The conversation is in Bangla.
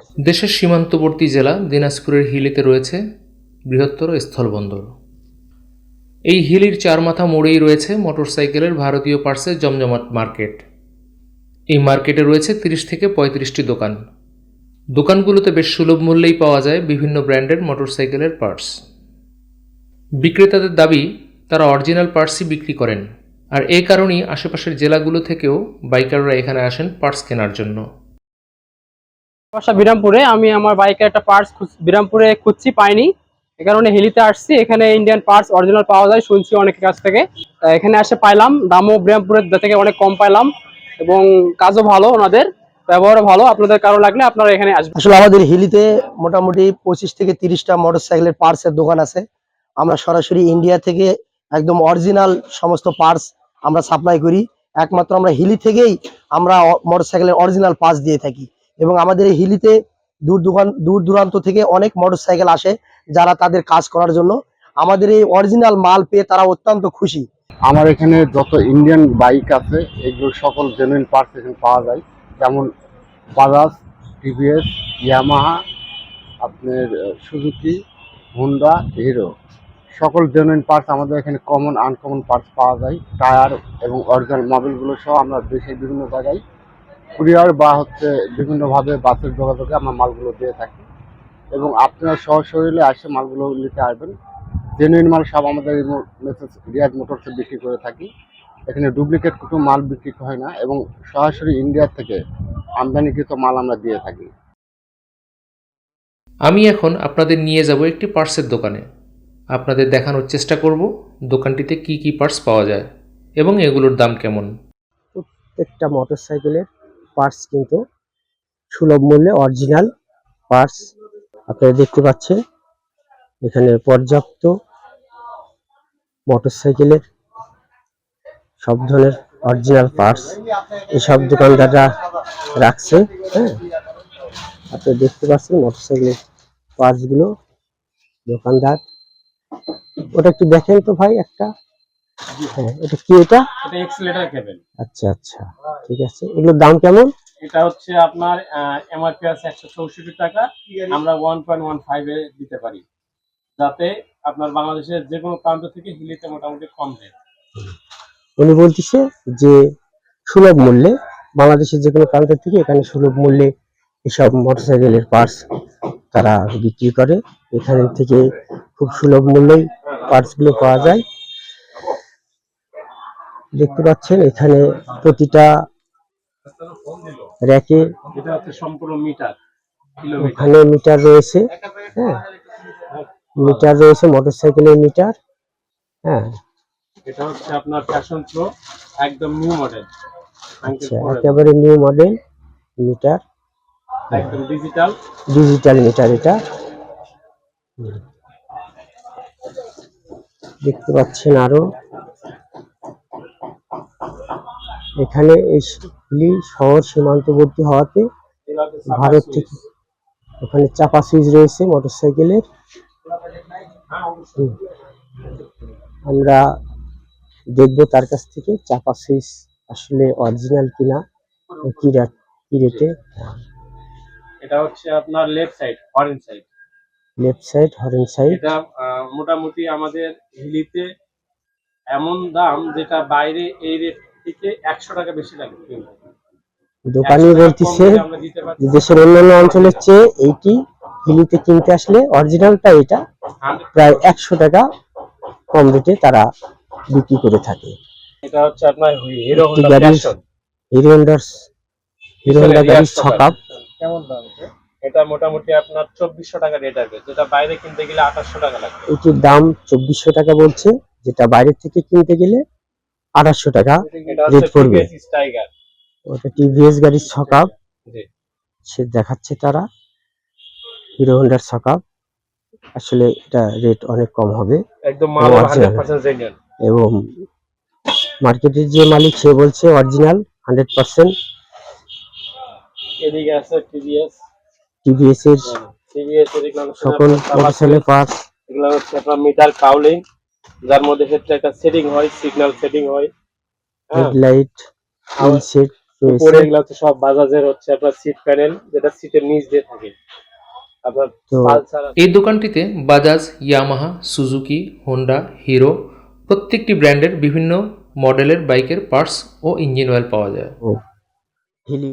দেশের সীমান্তবর্তী জেলা দিনাজপুরের হিলিতে রয়েছে বৃহত্তর স্থলবন্দর। এই হিলির চার মাথা মোড়েই রয়েছে মোটরসাইকেলের ভারতীয় পার্সের জমজমাট মার্কেট। এই মার্কেটে রয়েছে তিরিশ থেকে পঁয়ত্রিশটি দোকান। দোকানগুলোতে বেশ সুলভ মূল্যেই পাওয়া যায় বিভিন্ন ব্র্যান্ডের মোটরসাইকেলের পার্টস। বিক্রেতাদের দাবি, তারা অরিজিনাল পার্টসই বিক্রি করেন। আর এই কারণেই আশেপাশের জেলাগুলো থেকেও বাইকাররা এখানে আসেন পার্টস কেনার জন্য। বাসা বিরামপুরে, আমি আমার বাইকের একটা পার্টস বিরামপুরে খুঁজছি, পাইনি। এ কারণে হিলিতে আসছি। এখানে ইন্ডিয়ান পার্টস অরিজিনাল পাওয়া যায়, শুনছি অনেকের কাছ থেকে। এখানে এসে পাইলাম। দামও বিরামপুরের থেকে অনেক কম পাইলাম এবং কাজও ভালো ওনাদের, ব্যবহারও ভালো। আপনাদের কারও লাগলে আপনারা এখানে আসবেন। আসলে আমাদের হিলিতে মোটামুটি পঁচিশ থেকে তিরিশটা মোটরসাইকেলের পার্টসের দোকান আছে। আমরা সরাসরি ইন্ডিয়া থেকে একদম অরিজিনাল সমস্ত পার্টস আমরা সাপ্লাই করি। একমাত্র আমরা হিলি থেকেই আমরা মোটরসাইকেলের অরিজিনাল পার্টস দিয়ে থাকি। এবং আমাদের এই হিলিতে দূর দোকান দূর দূরান্ত থেকে অনেক মোটরসাইকেল আসে যারা তাদের কাজ করার জন্য। আমাদের এই অরিজিনাল মাল পেয়ে তারা অত্যন্ত খুশি। আমার এখানে যত ইন্ডিয়ান বাইক আছে, এগুলো সকল জেনুইন পার্টস এখানে পাওয়া যায়। যেমন বাজাজ টিভিএস ইয়ামাহা আপনার সুজুকি হুন্ডা হিরো সকল জেনুইন পার্টস আমাদের এখানে কমন আনকমন পার্টস পাওয়া যায়। টায়ার এবং অরিজিনাল মোবিলগুলো সহ আমরা দেশের বিভিন্ন জায়গায় কুরিয়ার বা হচ্ছে বিভিন্নভাবে বাসের যোগাযোগে আমরা মালগুলো দিয়ে থাকি। এবং আপনারা সশরীরে আসে মালগুলো নিতে আসবেন। জেনুইন মাল সব আমাদের রিয়াদ মোটরসে বিক্রি করে থাকি। এখানে ডুপ্লিকেট কোনো মাল বিক্রি হয় না এবং সরাসরি ইন্ডিয়া থেকে আমদানিকৃত মাল আমরা দিয়ে থাকি। আমি এখন আপনাদের নিয়ে যাব একটি পার্সের দোকানে। আপনাদের দেখানোর চেষ্টা করব দোকানটিতে কি কি পার্টস পাওয়া যায় এবং এগুলোর দাম কেমন। প্রত্যেকটা মোটর মোটরসাইকেলের পার্টস কিন্তু সুলভ মূল্যে অরিজিনাল পার্টস আপনারা দেখতে পাচ্ছেন। এখানে পর্যাপ্ত মোটরসাইকেলের সব ধরনের অরিজিনাল পার্টস এসব দোকানদাররা রাখছে হ্যাঁ। আপনারা দেখতে পাচ্ছেন মোটরসাইকেলের পার্টসগুলো দোকানদার। ওটা একটু দেখেন তো ভাই একটা। হ্যাঁ এটা কি এটা? এটা এক্সিলেটার কেবল আচ্ছা আচ্ছা ঠিক আছে। এগুলোর দাম কেমন? এটা হচ্ছে আপনার এমআরপি আছে একশো চৌষট্টি টাকা। আমরা ওয়ান পয়েন্ট ওয়ান ফাইভে দিতে পারি। যাতে আপনার বাংলাদেশের যে কোনো প্রান্ত থেকে হিলিতে মোটামুটি কম রেট উনি বলতেছে যে সুলভ মূল্যে বাংলাদেশের যে কোনো প্রান্ত থেকে এখানে সুলভ মূল্যে এসব মোটরসাইকেলের পার্টস তারা বিক্রি করে। এখানে থেকে খুব সুলভ মূল্যেই পার্টসগুলো পাওয়া যায়। দেখতে পাচ্ছেন এখানে প্রতিটা র্যাকে এটা হচ্ছে সম্পূর্ণ মিটার কিলোমিটার। ওখানে মিটার রয়েছে হ্যাঁ। মিটার রয়েছে মোটরসাইকেলের মিটার হ্যাঁ। এটা হচ্ছে আপনার ফ্যাশন প্রো একদম নিউ মডেল আচ্ছা একেবারে নিউ মডেল মিটার। একদম ডিজিটাল ডিজিটাল মিটার এটা। দেখতে পাচ্ছেন আরও। এখানে এই শহর সীমান্তবর্তী হওয়াতে ভারত থেকে ওখানে চাপা সুইচ রয়েছে মোটরসাইকেলের। আমরা দেখব তার কাছ থেকে চাপা সুইচ আসলে অরিজিনাল কিনা কি রেটে এটা হচ্ছে আপনার left side orange side left side horn side এটা মোটামুটি আমাদের হিলিতে এমন দাম যেটা বাইরে এই রেট থেকে একশো টাকা বেশি লাগে দোকানি 100 টাকা কম বলতেছে দেশের অন্যান্য অঞ্চলের চেয়ে এইটি হিলিতে কিনতে আসলে অরিজিনালটা এটা প্রায় একশো টাকা কম রেটে তারা বিক্রি করে থাকে। এটা হচ্ছে আপনার হিরো হিরো হন্ডার হিরো হন্ডা গাড়ির ছকাপ। কেমন দাম এটা? এটা মোটামুটি আপনার চব্বিশশো টাকা রেট আছে যেটা বাইরে কিনতে গেলে আঠাশশো টাকা লাগবে। এটির দাম চব্বিশশো টাকা বলছে। যেটা বাইরের থেকে কিনতে গেলে আঠাশশো টাকা রেট পড়বে। ওটা টিভিএস গাড়ির ছকাপ। সে দেখাচ্ছে তারা। হিরো হন্ডার ছকাপ। আসলে এটা রেট অনেক কম হবে। এবং মার্কেটের যে মালিক সে বলছে অরিজিনাল হান্ড্রেড পার্সেন্ট। টিভিএস। এর সকল মোটরসাইকেলের পার্টস এগুলো হচ্ছে আপনার মিটার কাউলিং যার মধ্যে একটা সেটিং হয় সিগন্যাল সেটিং হয় হেডলাইট হুইল সেট উপরে এগুলো হচ্ছে সব বাজাজের হচ্ছে আপনার সিট প্যানেল যেটা সিটের নিচ দিয়ে থাকে। আপনার এই দোকানটিতে Bajaj Yamaha Suzuki Honda Hero প্রত্যেকটি ব্র্যান্ডের বিভিন্ন মডেলের বাইকের পার্টস ও ইঞ্জিন অয়েল পাওয়া যায়। হিলি